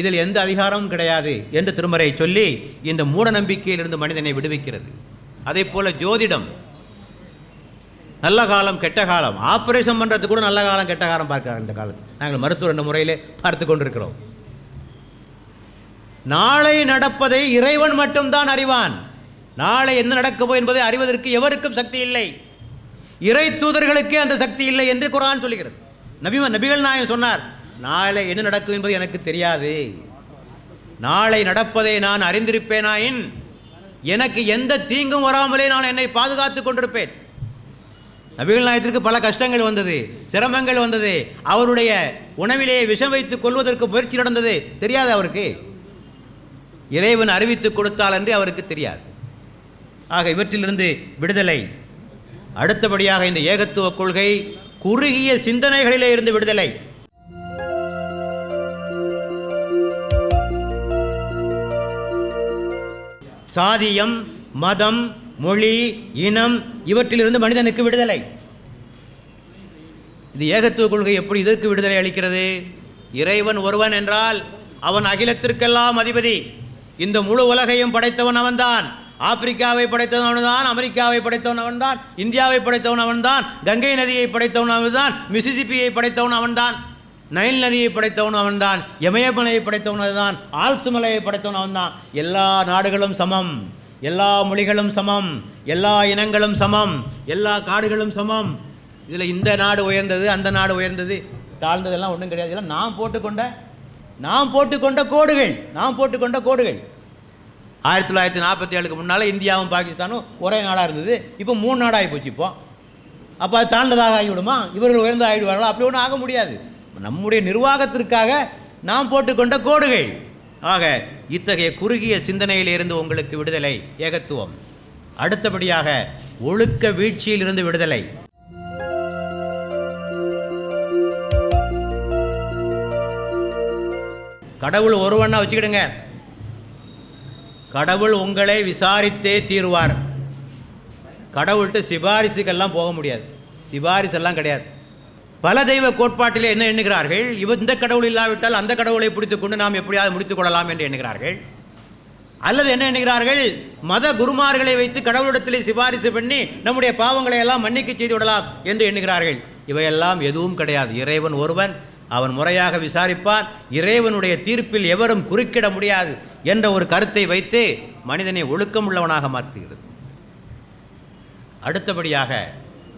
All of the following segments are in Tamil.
இதில் எந்த அதிகாரமும் கிடையாது என்று திருமறை சொல்லி இந்த மூட நம்பிக்கையிலிருந்து மனிதனை விடுவிக்கிறது. அதே போல ஜோதிடம். நல்ல காலம் கெட்ட காலம். ஆப்ரேஷன் பண்ணுறதுக்கு கூட நல்ல காலம் கெட்ட காலம் பார்க்குறாங்க இந்த காலத்து. நாங்கள் மருத்துவர் என்ற முறையிலே பார்த்து கொண்டிருக்கிறோம். நாளை நடப்பதை இறைவன் மட்டும்தான் அறிவான். நாளை என்ன நடக்குமோ என்பதை அறிவதற்கு எவருக்கும் சக்தி இல்லை. இறை தூதர்களுக்கே அந்த சக்தி இல்லை என்று குரான் சொல்லுகிறது. நபி நபிகள் நாயகம் சொன்னார் நாளை என்ன நடக்கும் என்பது எனக்கு தெரியாது. நாளை நடப்பதை நான் அறிந்திருப்பேனாயின் எனக்கு எந்த தீங்கும் வராமலே நான் என்னை பாதுகாத்துக் கொண்டிருப்பேன். நபிகள் நாயத்திற்கு பல கஷ்டங்கள் வந்தது சிரமங்கள் வந்தது. அவருடைய உணவிலேயே விஷம் வைத்து கொள்வதற்கு முயற்சி நடந்தது தெரியாது அவருக்கு. இறைவன் அறிவித்து கொடுத்தால் என்று அவருக்கு தெரியாது. ஆக இவற்றிலிருந்து விடுதலை. அடுத்தபடியாக இந்த ஏகத்துவ கொள்கை குறுகிய சிந்தனைகளிலே இருந்து விடுதலை. சாதியம் மதம் மொழி இனம் இவற்றிலிருந்து மனிதனுக்கு விடுதலை. இது ஏகத்துவ கொள்கை எப்படி இதற்கு விடுதலை அளிக்கிறது? இறைவன் ஒருவன் என்றால் அவன் அகிலத்திற்கெல்லாம் அதிபதி. இந்த முழு உலகையும் படைத்தவன் அவன்தான். ஆப்பிரிக்காவை படைத்தவன் அவன்தான் அமெரிக்காவை படைத்தவன் அவன்தான் இந்தியாவை படைத்தவன் அவன்தான் கங்கை நதியை படைத்தவன் அவன்தான் மிசிசிப்பியை படைத்தவன் அவன்தான். நைல் நதியை படைத்தவன் அவன்தான் இமயமலையை படைத்தவன் அதுதான் ஆல்ப்ஸ் மலையை படைத்தவன் அவன்தான். எல்லா நாடுகளும் சமம் எல்லா மொழிகளும் சமம் எல்லா இனங்களும் சமம் எல்லா காடுகளும் சமம். இதில் இந்த நாடு உயர்ந்தது அந்த நாடு உயர்ந்தது. தாழ்ந்ததெல்லாம் ஒன்றும் கிடையாது. இதெல்லாம் நாம் போட்டுக்கொண்ட நாம் போட்டுக்கொண்ட கோடுகள் நாம் போட்டுக்கொண்ட கோடுகள். ஆயிரத்தி தொள்ளாயிரத்தி நாற்பத்தி ஏழுக்கு முன்னால் இந்தியாவும் பாகிஸ்தானும் ஒரே நாடாக இருந்தது. இப்போ மூணு நாடாகி போச்சு இப்போ. அப்போ அது தாழ்ந்ததாக ஆகிவிடுமா? இவர்கள் உயர்ந்து ஆகிடுவார்களா? அப்படி ஒன்றும் ஆக முடியாது. நம்முடைய நிர்வாகத்திற்காக நாம் போட்டுக்கொண்ட கோடுகள். ஆக இத்தகைய குறுகிய சிந்தனையிலிருந்து உங்களுக்கு விடுதலை ஏகத்துவம். அடுத்தபடியாக ஒழுக்க வீழ்ச்சியிலிருந்து விடுதலை. கடவுள் ஒருவன்னா வச்சுக்கிடுங்க. கடவுள் உங்களை விசாரித்தே தீருவார். கடவுள்கிட்ட சிபாரிசுக்கெல்லாம் போக முடியாது. சிபாரிசெல்லாம் கிடையாது. பல தெய்வ கோட்பாட்டிலே என்ன எண்ணுகிறார்கள்? இவ இந்த கடவுள் இல்லாவிட்டால் அந்த கடவுளை பிடித்துக்கொண்டு நாம் எப்படியாவது முடித்துக் கொள்ளலாம் என்று எண்ணுகிறார்கள். அல்லது என்ன எண்ணுகிறார்கள்? மத குருமார்களை வைத்து கடவுளிடத்திலே சிபாரிசு பண்ணி நம்முடைய பாவங்களை எல்லாம் மன்னிக்க செய்து விடலாம் என்று எண்ணுகிறார்கள். இவையெல்லாம் எதுவும் கிடையாது. இறைவன் ஒருவன். அவன் முறையாக விசாரிப்பான். இறைவனுடைய தீர்ப்பில் எவரும் குறுக்கிட முடியாது என்ற ஒரு கருத்தை வைத்து மனிதனை ஒழுக்கம் உள்ளவனாக மாற்றுகிறது. அடுத்தபடியாக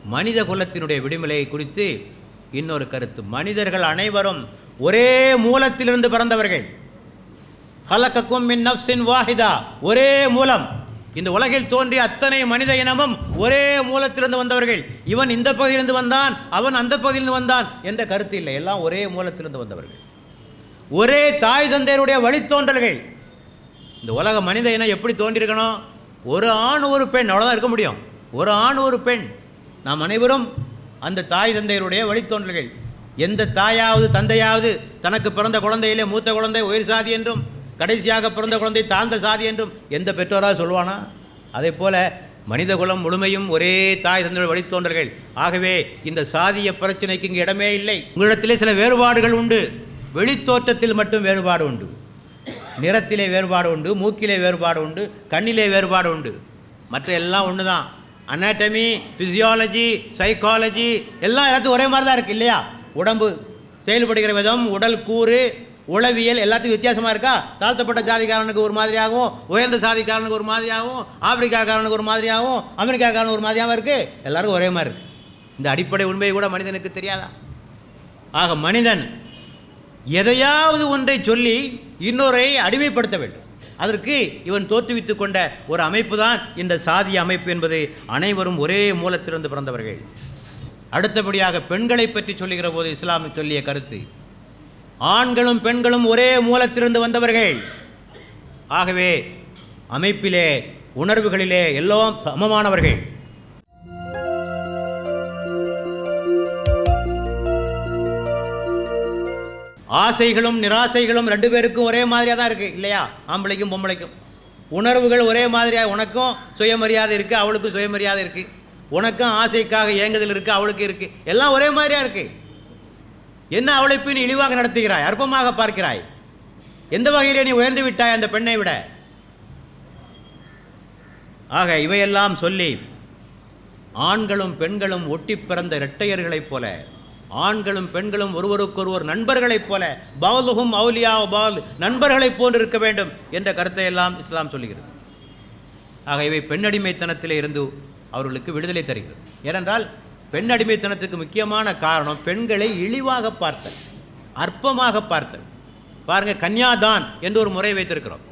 மனித குலத்தினுடைய விடுதலை குறித்து இன்னொரு கருத்து. மனிதர்கள் அனைவரும் ஒரே மூலத்திலிருந்து பிறந்தவர்கள். ஹலக்கக்கும் மின் நப்சின் வாஹிதா. ஒரே மூலம். இந்த உலகில் தோன்றிய அத்தனை மனித இனமும் ஒரே மூலத்திலிருந்து வந்தவர்கள். இவன் இந்த பகுதியிலிருந்து வந்தான் அவன் அந்த பகுதியிலிருந்து வந்தான் என்ற கருத்து இல்லை. எல்லாம் ஒரே மூலத்திலிருந்து வந்தவர்கள். ஒரே தாய் தந்தையருடைய வழித்தோன்றல்கள். இந்த உலக மனித இனம் எப்படி தோன்றியிருக்கணும்? ஒரு ஆண் ஒரு பெண். அவ்வளோதான் இருக்க முடியும். ஒரு ஆண் ஒரு பெண். நாம் அனைவரும் அந்த தாய் தந்தையருடைய வழித்தோன்றல்கள். எந்த தாயாவது தந்தையாவது தனக்கு பிறந்த குழந்தையிலே மூத்த குழந்தை உயிர் சாதி என்றும் கடைசியாக பிறந்த குழந்தை தாழ்ந்த சாதி என்றும் எந்த பெற்றோராக சொல்வானா? அதே போல மனித குலம் முழுமையும் ஒரே தாய் தந்தையுடைய வழித்தோன்றர்கள் ஆகவே இந்த சாதிய பிரச்சனைக்கு இங்கே இடமே இல்லை. உங்களிடத்திலே சில வேறுபாடுகள் உண்டு. வெளித்தோற்றத்தில் மட்டும் வேறுபாடு உண்டு. நிறத்திலே வேறுபாடு உண்டு. மூக்கிலே வேறுபாடு உண்டு. கண்ணிலே வேறுபாடு உண்டு. மற்ற எல்லாம் ஒன்று தான் அனாட்டமி ஃபிசியாலஜி சைக்காலஜி எல்லாம் எல்லாத்துக்கும் ஒரே மாதிரி தான் இருக்குது இல்லையா? உடம்பு செயல்படுகிற விதம் உடல் கூறு உளவியல் எல்லாத்துக்கும் வித்தியாசமாக இருக்கா? தாழ்த்தப்பட்ட ஜாதிக்காரனுக்கு ஒரு மாதிரியாகவும் உயர்ந்த சாதிக்காரனுக்கு ஒரு மாதிரியாகவும் ஆப்பிரிக்காக்காரனுக்கு ஒரு மாதிரியாகவும் அமெரிக்காக்காரனுக்கு ஒரு மாதிரியாகவும் இருக்குது எல்லாருக்கும் ஒரே மாதிரி இருக்குது இந்த அடிப்படை உண்மை கூட மனிதனுக்கு தெரியாதா? ஆக மனிதன் எதையாவது ஒன்றை சொல்லி இன்னொரை அடிமைப்படுத்த வேண்டும். அதற்கு இவன் தோற்றுவித்து கொண்ட ஒரு அமைப்பு தான் இந்த சாதிய அமைப்பு என்பது அனைவரும் ஒரே மூலத்திலிருந்து பிறந்தவர்கள். அடுத்தபடியாக பெண்களை பற்றி சொல்லுகிற போது இஸ்லாம் சொல்லிய கருத்து ஆண்களும் பெண்களும் ஒரே மூலத்திலிருந்து வந்தவர்கள். ஆகவே அமைப்பிலே உணர்வுகளிலே எல்லாம் சமமானவர்கள். ஆசைகளும் நிராசைகளும் ரெண்டு பேருக்கும் ஒரே மாதிரியாக தான் இருக்குது இல்லையா? ஆம்பளைக்கும் பொம்பளைக்கும். உணர்வுகள் ஒரே மாதிரியாக உனக்கும் சுயமரியாதை இருக்குது அவளுக்கும் சுயமரியாதை இருக்குது உனக்கும் ஆசைக்காக ஏங்குதல் இருக்குது அவளுக்கு இருக்குது எல்லாம் ஒரே மாதிரியாக இருக்குது என்ன அவளை பின் இழிவாக நடத்துகிறாய் அற்பமாக பார்க்கிறாய்? எந்த வகையிலே நீ உயர்ந்து விட்டாய் அந்த பெண்ணை விட? ஆக இவையெல்லாம் சொல்லி ஆண்களும் பெண்களும் ஒட்டி பிறந்த இரட்டையர்களைப் போல ஆண்களும் பெண்களும் ஒருவருக்கொருவர் நண்பர்களைப் போல பவுலுகும் அவுலியா பால் நண்பர்களைப் போன்று இருக்க வேண்டும் என்ற கருத்தை எல்லாம் இஸ்லாம் சொல்லுகிறது. ஆக இவை பெண்ணடிமைத்தனத்திலே இருந்து அவர்களுக்கு விடுதலை தருகிறது. ஏனென்றால் பெண் அடிமைத்தனத்துக்கு முக்கியமான காரணம் பெண்களை இழிவாக பார்த்தல் அற்பமாக பார்த்தல். பாருங்க கன்யாதான் என்று ஒரு முறை வைத்திருக்கிறோம்.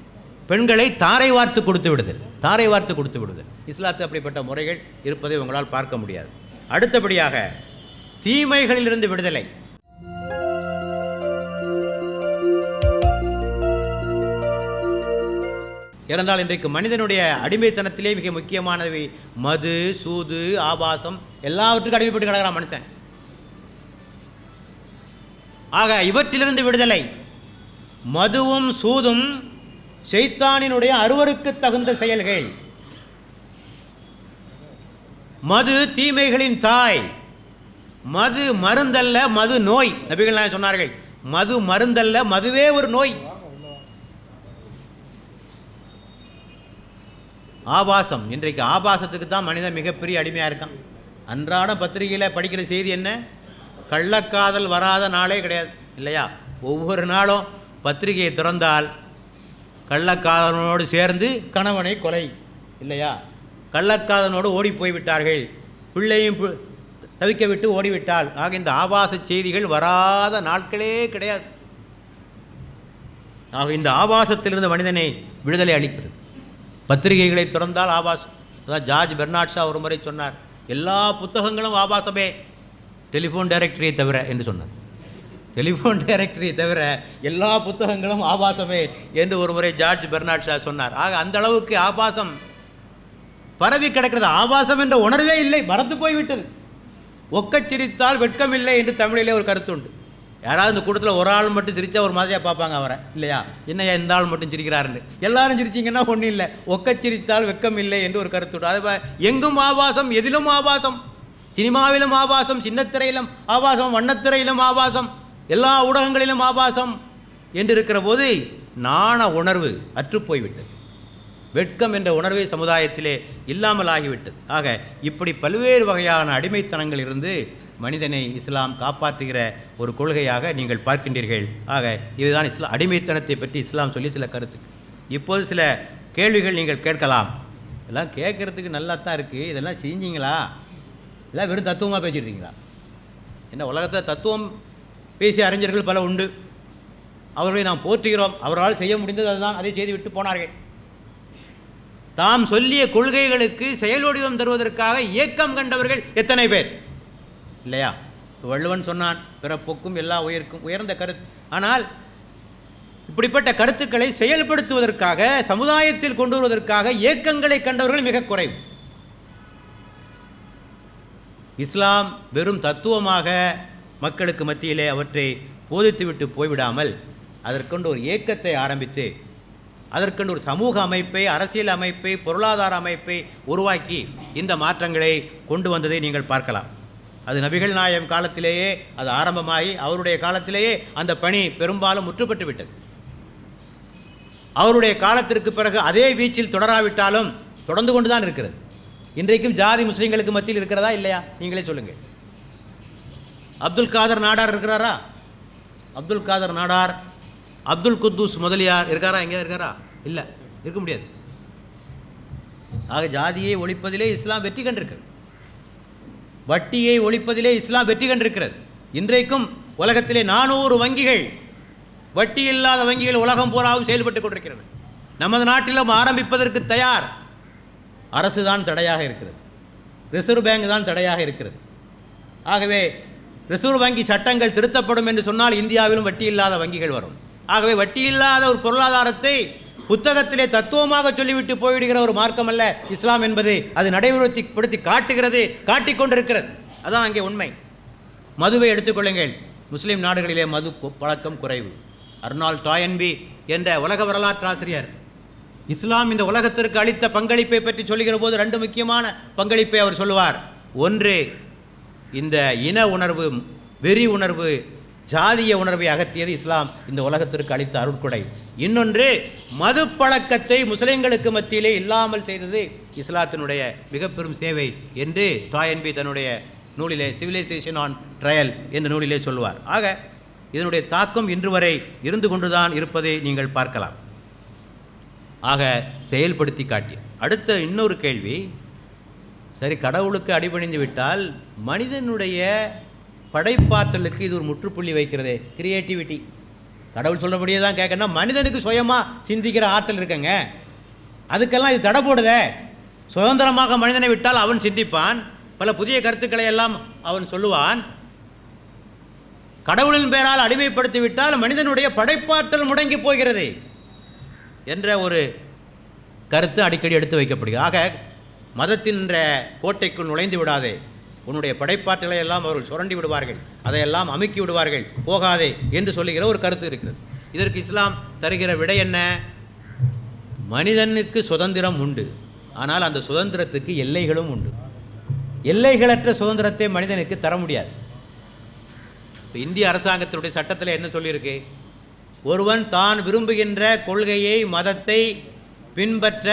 பெண்களை தாரை வார்த்து கொடுத்து விடுதல் தாரை வார்த்து கொடுத்து விடுதல். இஸ்லாத்து அப்படிப்பட்ட முறைகள் இருப்பதை உங்களால் பார்க்க முடியாது. அடுத்தபடியாக தீமைகளிலிருந்து விடுதலை. இருந்தால் இன்றைக்கு மனிதனுடைய அடிமைத்தனத்திலே மிக முக்கியமானவை மது சூது ஆபாசம் எல்லாவற்றுக்கும் அடிமைப்பட்டு கிடக்கிறான் மனுஷன். ஆக இவற்றிலிருந்து விடுதலை. மதுவும் சூதும் செய்தானினுடைய அருவருக்கு தகுந்த செயல்கள். மது தீமைகளின் தாய். மது மருந்தல்ல மது நோய். நபிகள் நாயகம் சொன்னார்கள் மது மருந்தல்ல மதுவே ஒரு நோய். ஆபாசம். இன்றைக்கு ஆபாசத்துக்கு தான் மனிதன் மிகப்பெரிய அடிமையாக இருக்கான். அன்றாட பத்திரிகையில் படிக்கிற செய்தி என்ன? கள்ளக்காதல் வராத நாளே கிடையாது இல்லையா? ஒவ்வொரு நாளும் பத்திரிகையை திறந்தால் கள்ளக்காதலனோடு சேர்ந்து கணவனை கொலை இல்லையா? கள்ளக்காதலனோடு ஓடி போய்விட்டார்கள். பிள்ளையும் பு- தவிக்க விட்டு ஓடிவிட்டால் ஆக இந்த ஆபாச செய்திகள் வராத நாட்களே கிடையாது. ஆக இந்த ஆபாசத்திலிருந்து மனிதனை விடுதலை அளிக்கிறது பத்திரிகைகளை திறந்தால் ஆபாசம். அதான் ஜார்ஜ் பெர்னாட்ஷா ஒரு முறை சொன்னார். எல்லா புத்தகங்களும் ஆபாசமே. டெலிஃபோன் டைரக்டரியை தவிர என்று சொன்னார். டெலிஃபோன் டைரக்டரியை தவிர எல்லா புத்தகங்களும் ஆபாசமே என்று ஒரு முறை ஜார்ஜ் பெர்னாட்ஷா சொன்னார். ஆக அந்த அளவுக்கு ஆபாசம். பரவி கிடக்கிறது. ஆபாசம் என்ற உணர்வே இல்லை. மறந்து போய்விட்டது. ஒக்கச் சிரித்தால் வெட்கமில்லை என்று தமிழிலே ஒரு கருத்து உண்டு யாராவது இந்த கூட்டத்தில் ஒரு ஆள் மட்டும் சிரித்தா ஒரு மாதிரியாக பார்ப்பாங்க அவரை. இல்லையா? என்னையா இந்த ஆள் மட்டும் சிரிக்கிறாருன்னு. எல்லாரும் சிரிச்சிங்கன்னா ஒன்றும் இல்லை. ஒக்கச் சிரித்தால் வெட்கம் இல்லை என்று ஒரு கருத்து உண்டு அது எங்கும் ஆபாசம் எதிலும் ஆபாசம். சினிமாவிலும் ஆபாசம் சின்னத்திரையிலும் ஆபாசம் வண்ணத்திரையிலும் ஆபாசம் எல்லா ஊடகங்களிலும் ஆபாசம் என்று இருக்கிற போது நாண உணர்வு அற்றுப்போய்விட்டது வெட்கம் என்ற உணர்வை சமுதாயத்திலே இல்லாமல் ஆகிவிட்டது ஆக இப்படி பல்வேறு வகையான அடிமைத்தனங்கள் இருந்து மனிதனை இஸ்லாம் காப்பாற்றுகிற ஒரு கொள்கையாக நீங்கள் பார்க்கின்றீர்கள். ஆக இதுதான் இஸ்லாம் அடிமைத்தனத்தை பற்றி இஸ்லாம் சொல்லி சில கருத்து. இப்போது சில கேள்விகள் நீங்கள் கேட்கலாம். இதெல்லாம் கேட்குறதுக்கு நல்லா தான் இருக்குது இதெல்லாம் செஞ்சீங்களா? இதெல்லாம் வெறும் தத்துவமாக பேசிடுறீங்களா என்ன உலகத்தில் தத்துவம் பேசிய அறிஞர்கள் பல உண்டு. அவர்களை நாம் போற்றுகிறோம். அவரால் செய்ய முடிந்தது அதுதான். அதை செய்துவிட்டு போனார்கள். தாம் சொல்லிய கொள்கைகளுக்கு செயலோடிவம் தருவதற்காக இயக்கம் கண்டவர்கள் எத்தனை பேர்? இல்லையா? வள்ளுவன் சொன்னான் பிறப்புக்கும் எல்லா உயர்க்கும் உயர்ந்த கருத்து. ஆனால் இப்படிப்பட்ட கருத்துக்களை செயல்படுத்துவதற்காக சமுதாயத்தில் கொண்டு வருவதற்காக இயக்கங்களை கண்டவர்கள் மிக குறைவு. இஸ்லாம் வெறும் தத்துவமாக மக்களுக்கு மத்தியிலே அவற்றை போதித்துவிட்டு போய்விடாமல் அதற்கொண்டு ஒரு இயக்கத்தை ஆரம்பித்து அதற்கென்று ஒரு சமூக அமைப்பை அரசியல் அமைப்பை பொருளாதார அமைப்பை உருவாக்கி இந்த மாற்றங்களை கொண்டு வந்ததை நீங்கள் பார்க்கலாம். அது நபிகள் நாயம் காலத்திலேயே அது ஆரம்பமாகி அவருடைய காலத்திலேயே அந்த பணி பெரும்பாலும் முற்றுப்பட்டு விட்டது. அவருடைய காலத்திற்கு பிறகு அதே வீச்சில் தொடராவிட்டாலும் தொடர்ந்து கொண்டு தான் இருக்கிறது. இன்றைக்கும் ஜாதி முஸ்லீம்களுக்கு மத்தியில் இருக்கிறதா இல்லையா? நீங்களே சொல்லுங்கள் அப்துல் காதர் நாடார் இருக்கிறாரா? அப்துல் காதர் நாடார் அப்துல் குத்தூஸ் முதலியார் இருக்காரா? எங்கே இருக்காரா? இல்லை இருக்க முடியாது. ஆக ஜாதியை ஒழிப்பதிலே இஸ்லாம் வெற்றி கண்டிருக்கிறது. வட்டியை ஒழிப்பதிலே இஸ்லாம் வெற்றி கண்டிருக்கிறது. இன்றைக்கும் உலகத்திலே நானூறு வங்கிகள் வட்டி இல்லாத வங்கிகள் உலகம் பூராவும் செயல்பட்டு கொண்டிருக்கிறது. நமது நாட்டிலும் ஆரம்பிப்பதற்கு தயார் அரசு தான் தடையாக இருக்கிறது. ரிசர்வ் பேங்க் தான் தடையாக இருக்கிறது. ஆகவே ரிசர்வ் வங்கி சட்டங்கள் திருத்தப்படும் என்று சொன்னால் இந்தியாவிலும் வட்டி இல்லாத வங்கிகள் வரும். ஆகவே வட்டி இல்லாத ஒரு பொருளாதாரத்தை புத்தகத்திலே தத்துவமாக சொல்லிவிட்டு போய்விடுகிற ஒரு மார்க்கம் அல்ல இஸ்லாம் என்பது. அது நடைமுறைப்படுத்தி காட்டுகிறது காட்டிக்கொண்டிருக்கிறது அதான் அங்கே உண்மை. மதுவை எடுத்துக்கொள்ளுங்கள் முஸ்லீம் நாடுகளிலே மது பழக்கம் குறைவு. அர்னால் டாயன்பி என்ற உலக வரலாற்று ஆசிரியர். இஸ்லாம் இந்த உலகத்திற்கு அளித்த பங்களிப்பை பற்றி சொல்லுகிற போது ரெண்டு முக்கியமான பங்களிப்பை அவர் சொல்லுவார். ஒன்று இந்த இன உணர்வு வெறி உணர்வு ஜாதிய உணர்வை அகற்றியது இஸ்லாம். இந்த உலகத்திற்கு அளித்த அருட்கொடை. இன்னொன்று மது பழக்கத்தை முஸ்லிம்களுக்கு மத்தியிலே இல்லாமல் செய்தது இஸ்லாத்தினுடைய மிக பெரும் சேவை என்று தாயன்பி தன்னுடைய நூலிலே சிவிலைசேஷன் ஆன் ட்ரையல் என்ற நூலிலே சொல்வார் ஆக இதனுடைய தாக்கம் இன்று வரை இருந்து கொண்டுதான் இருப்பதை நீங்கள் பார்க்கலாம். ஆக செயல்படுத்தி காட்டிய. அடுத்த இன்னொரு கேள்வி சரி கடவுளுக்கு அடிபணிந்து விட்டால் மனிதனுடைய படைப்பாற்றலுக்கு இது ஒரு முற்றுப்புள்ளி வைக்கிறது. கிரியேட்டிவிட்டி கடவுள் சொன்னபடியே தான் கேட்கணும். மனிதனுக்கு சுயமாக சிந்திக்கிற ஆற்றல் இருக்குங்க. அதுக்கெல்லாம் இது தடை போடுதே. சுதந்திரமாக மனிதனை விட்டால் அவன் சிந்திப்பான். பல புதிய கருத்துக்களை எல்லாம் அவன் சொல்லுவான். கடவுளின் பெயரால் அடிமைப்படுத்தி விட்டால் மனிதனுடைய படைப்பாற்றல் முடங்கி போகிறது என்ற ஒரு கருத்து அடிக்கடி எடுத்து வைக்கப்படுகிறது. ஆக மதத்தின்ற கோட்டைக்குள் நுழைந்து விடாதே. உன்னுடைய படைப்பாற்றலை எல்லாம் அவர்கள் சுரண்டி விடுவார்கள். அதையெல்லாம் அமுக்கி விடுவார்கள். போகாதே என்று சொல்லுகிற ஒரு கருத்து இருக்கிறது. இதற்கு இஸ்லாம் தருகிற விடை என்ன? மனிதனுக்கு சுதந்திரம் உண்டு. ஆனால் அந்த சுதந்திரத்துக்கு எல்லைகளும் உண்டு. எல்லைகளற்ற சுதந்திரத்தை மனிதனுக்கு தர முடியாது. இப்போ இந்திய அரசாங்கத்தினுடைய சட்டத்தில் என்ன சொல்லியிருக்கு? ஒருவன் தான் விரும்புகின்ற கொள்கையை மதத்தை பின்பற்ற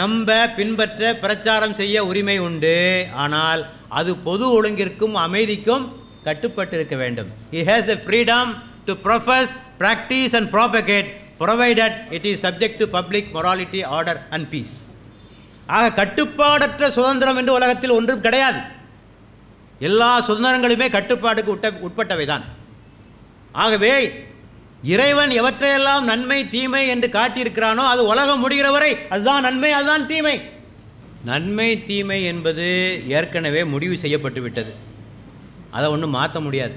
நம்ப பின்பற்ற பிரச்சாரம் செய்ய உரிமை உண்டு. ஆனால் அது பொது ஒழுங்கிற்கும் அமைதிக்கும் கட்டுப்பட்டு இருக்க வேண்டும். He has the freedom to profess practice and propagate provided it is subject to public morality order and peace ஆக கட்டுப்பாடற்ற சுதந்திரம் என்று உலகத்தில் ஒன்றும் கிடையாது. எல்லா சுதந்திரங்களுமே கட்டுப்பாடுக்கு உட்ட உட்பட்டவை தான் ஆகவே இறைவன் எவற்றையெல்லாம் நன்மை தீமை என்று காட்டியிருக்கிறானோ அது உலகம் முடிகிற வரை அதுதான் நன்மை அதுதான் தீமை. நன்மை தீமை என்பது ஏற்கனவே முடிவு செய்யப்பட்டு விட்டது. அதை ஒன்றும் மாற்ற முடியாது.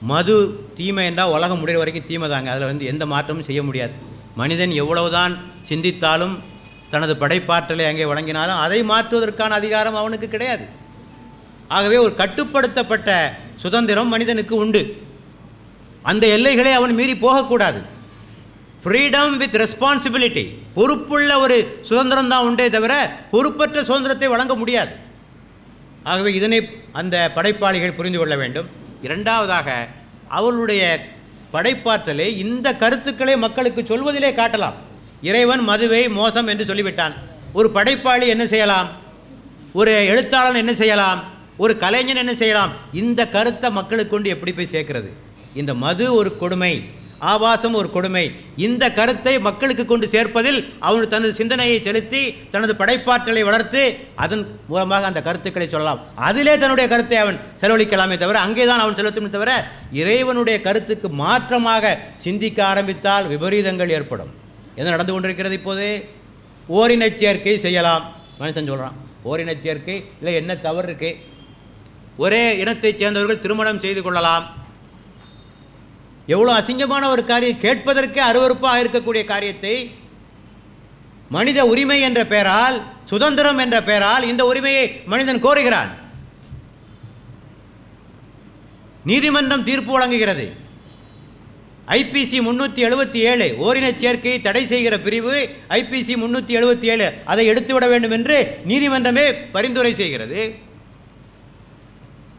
மது தீமை என்றால் உலகம் முடிகிற வரைக்கும் தீமை தாங்க. அதில் வந்து எந்த மாற்றமும் செய்ய முடியாது. மனிதன் எவ்வளவுதான் சிந்தித்தாலும் தனது படைப்பாற்றலை அங்கே வழங்கினாலும் அதை மாற்றுவதற்கான அதிகாரம் அவனுக்கு கிடையாது. ஆகவே ஒரு கட்டுப்படுத்தப்பட்ட சுதந்திரம் மனிதனுக்கு உண்டு. அந்த எல்லைகளை அவன் மீறி போகக்கூடாது. ஃப்ரீடம் வித் ரெஸ்பான்சிபிலிட்டி பொறுப்புள்ள ஒரு சுதந்திரம் தான் உண்டே தவிர பொறுப்பற்ற சுதந்திரத்தை வழங்க முடியாது. ஆகவே இதனை அந்த படைப்பாளிகள் புரிந்து கொள்ள வேண்டும். இரண்டாவதாக அவளுடைய படைப்பாற்றலை இந்த கருத்துக்களை மக்களுக்கு சொல்வதிலே காட்டலாம். இறைவன் மதுவை மோசம் என்று சொல்லிவிட்டான். ஒரு படைப்பாளி என்ன செய்யலாம்? ஒரு எழுத்தாளன் என்ன செய்யலாம்? ஒரு கலைஞன் என்ன செய்யலாம்? இந்த கருத்தை மக்களுக்கு கொண்டு எப்படி போய் சேர்க்கிறது? இந்த மது ஒரு கொடுமை ஆபாசம் ஒரு கொடுமை. இந்த கருத்தை மக்களுக்கு கொண்டு சேர்ப்பதில் அவன் தனது சிந்தனையை செலுத்தி தனது படைப்பாற்றலை வளர்த்து அதன் மூலமாக அந்த கருத்துக்களை சொல்லலாம். அதிலே தன்னுடைய கருத்தை அவன் செலவழிக்கலாமே தவிர அங்கே தான் அவன் செலுத்தும் தவிர இறைவனுடைய கருத்துக்கு மாற்றமாக சிந்திக்க ஆரம்பித்தால் விபரீதங்கள் ஏற்படும். என்ன நடந்து கொண்டிருக்கிறது இப்போது? ஓரினச் சேர்க்கை செய்யலாம். மனுஷன் சொல்கிறான் ஓரினச் சேர்க்கை இல்லை என்ன தவறு இருக்கு? ஒரே இனத்தைச் சேர்ந்தவர்கள் திருமணம் செய்து கொள்ளலாம். எவ்வளோ அசிங்கமான ஒரு காரியம் கேட்பதற்கே அருவறுப்பாக இருக்கக்கூடிய காரியத்தை மனித உரிமை என்ற பெயரால் சுதந்திரம் என்ற பெயரால் இந்த உரிமையை மனிதன் கோருகிறான். நீதிமன்றம் தீர்ப்பு வழங்குகிறது. ஐபிசி முன்னூற்றி எழுபத்தி ஏழு ஓரினச் சேர்க்கையை தடை செய்கிற பிரிவு ஐபிசி முன்னூற்றி எழுபத்தி ஏழு அதை எடுத்துவிட வேண்டும் என்று நீதிமன்றமே பரிந்துரை செய்கிறது.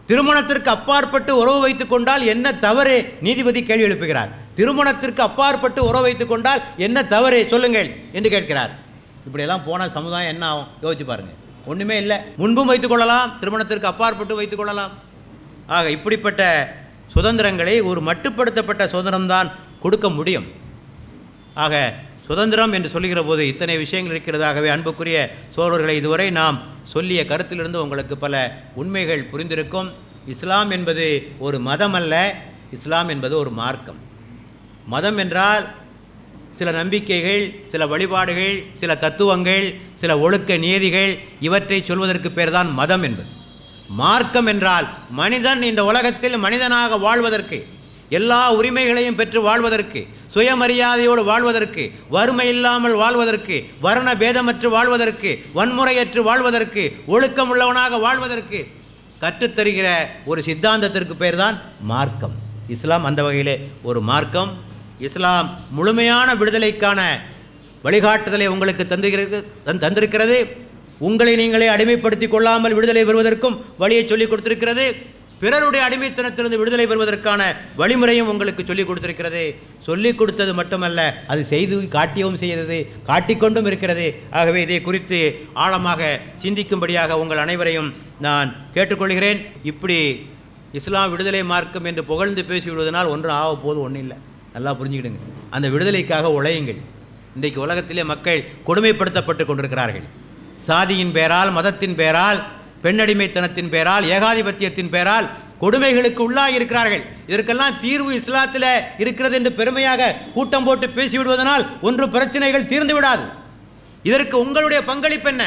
திருமணத்திற்கு அப்பாற்பட்டு உறவு வைத்துக் கொண்டால் என்ன தவறு? நீதிபதி கேள்வி எழுப்புகிறார். திருமணத்திற்கு அப்பாற்பட்டு உறவு வைத்துக் கொண்டால் என்ன தவறு? சொல்லுங்கள் என்று கேட்கிறார். இப்படியெல்லாம் போன சமுதாயம் என்ன ஆகும்? யோசிச்சு பாருங்க. ஒன்றுமே இல்லை. முன்பும் வைத்துக் கொள்ளலாம் திருமணத்திற்கு அப்பாற்பட்டு வைத்துக் கொள்ளலாம். ஆக இப்படிப்பட்ட சுதந்திரங்களை ஒரு மட்டுப்படுத்தப்பட்ட சுதந்திரம்தான் கொடுக்க முடியும். ஆக சுதந்திரம் என்று சொல்லுகிற போது இத்தனை விஷயங்கள் இருக்கிறதாகவே அன்புக்குரிய சோழர்களை இதுவரை நாம் சொல்லிய கருத்திலிருந்து உங்களுக்கு பல உண்மைகள் புரிந்திருக்கும். இஸ்லாம் என்பது ஒரு மதம் அல்ல இஸ்லாம் என்பது ஒரு மார்க்கம். மதம் என்றால் சில நம்பிக்கைகள் சில வழிபாடுகள் சில தத்துவங்கள் சில ஒழுக்க நியதிகள் இவற்றை சொல்வதற்கு பேர்தான் மதம் என்பது. மார்க்கம் என்றால் மனிதன் இந்த உலகத்தில் மனிதனாக வாழ்வதற்கு எல்லா உரிமைகளையும் பெற்று வாழ்வதற்கு சுயமரியாதையோடு வாழ்வதற்கு வறுமை இல்லாமல் வாழ்வதற்கு வர்ண பேதமற்று வாழ்வதற்கு வன்முறையற்று வாழ்வதற்கு ஒழுக்கம் உள்ளவனாக வாழ்வதற்கு கற்றுத்தருகிற ஒரு சித்தாந்தத்திற்கு பேர்தான் மார்க்கம். இஸ்லாம் அந்த வகையிலே ஒரு மார்க்கம். இஸ்லாம் முழுமையான விடுதலைக்கான வழிகாட்டுதலை உங்களுக்கு தந்துகிறது தந்- தந்திருக்கிறது. உங்களை நீங்களே அடிமைப்படுத்திக் கொள்ளாமல் விடுதலை பெறுவதற்கும் வழியை சொல்லிக் கொடுத்திருக்கிறது. பிறருடைய அடிமைத்தனத்திலிருந்து விடுதலை பெறுவதற்கான வழிமுறையும் உங்களுக்கு சொல்லிக் கொடுத்திருக்கிறது. சொல்லிக் கொடுத்தது மட்டுமல்ல அது செய்து காட்டியவும் செய்தது காட்டிக்கொண்டும் இருக்கிறது. ஆகவே இதை குறித்து ஆழமாக சிந்திக்கும்படியாக உங்கள் அனைவரையும் நான் கேட்டுக்கொள்கிறேன். இப்படி இஸ்லாம் விடுதலை மார்க்கம் என்று புகழ்ந்து பேசிவிடுவதனால் ஒன்றும் ஆக போது ஒன்றும் இல்லை. நல்லா புரிஞ்சுக்கிடுங்க. அந்த விடுதலைக்காக உழையுங்கள். இன்றைக்கு உலகத்திலே மக்கள் கொடுமைப்படுத்தப்பட்டு கொண்டிருக்கிறார்கள். சாதியின் பெயரால் மதத்தின் பேரால் பெண்ணடிமைத்தனத்தின் பெயரால் ஏகாதிபத்தியத்தின் பேரால் கொடுமைகளுக்கு உள்ளாக இருக்கிறார்கள் இதற்கெல்லாம் தீர்வு இஸ்லாத்தில் இருக்கிறது என்று பெருமையாக கூட்டம் போட்டு பேசிவிடுவதனால் ஒன்று பிரச்சனைகள் தீர்ந்து விடாது இதற்கு உங்களுடைய பங்களிப்பு என்ன?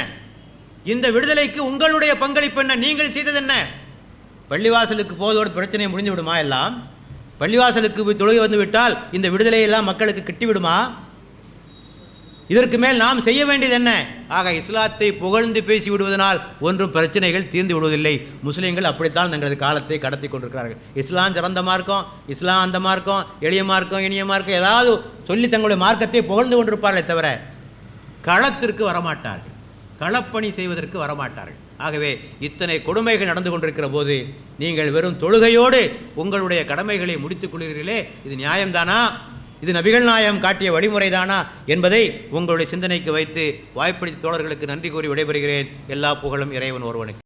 இந்த விடுதலைக்கு உங்களுடைய பங்களிப்பு என்ன? நீங்கள் செய்தது என்ன? பள்ளிவாசலுக்கு போதோடு பிரச்சனை முடிந்து விடுமா எல்லாம்? பள்ளிவாசலுக்கு தொழுகை வந்துவிட்டால் இந்த விடுதலையெல்லாம் மக்களுக்கு கிட்டிவிடுமா? இதற்கு மேல் நாம் செய்ய வேண்டியது என்ன? ஆக இஸ்லாத்தை புகழ்ந்து பேசி விடுவதனால் ஒன்றும் பிரச்சனைகள் தீர்ந்து விடுவதில்லை. முஸ்லீம்கள் அப்படித்தான் தங்களது காலத்தை கடத்தி கொண்டிருக்கிறார்கள். இஸ்லாம் சிறந்த மார்க்கம் இஸ்லாம் அந்த மார்க்கம் எளிய மார்க்கம் இனிய மார்க்கம் ஏதாவது சொல்லி தங்களுடைய மார்க்கத்தை புகழ்ந்து கொண்டிருப்பார்களே தவிர களத்திற்கு வரமாட்டார்கள். களப்பணி செய்வதற்கு வரமாட்டார்கள். ஆகவே இத்தனை கொடுமைகள் நடந்து கொண்டிருக்கிற போது நீங்கள் வெறும் தொழுகையோடு உங்களுடைய கடமைகளை முடித்துக் கொள்கிறீர்களே இது நியாயம்தானா? இது நபிகள் நாயம் காட்டிய வழிமுறைதானா என்பதை உங்களுடைய சிந்தனைக்கு வைத்து வாய்ப்பளித்த தோழர்களுக்கு நன்றி கூறி விடைபெறுகிறேன். எல்லா புகழும் இறைவன் ஒருவனுக்கு.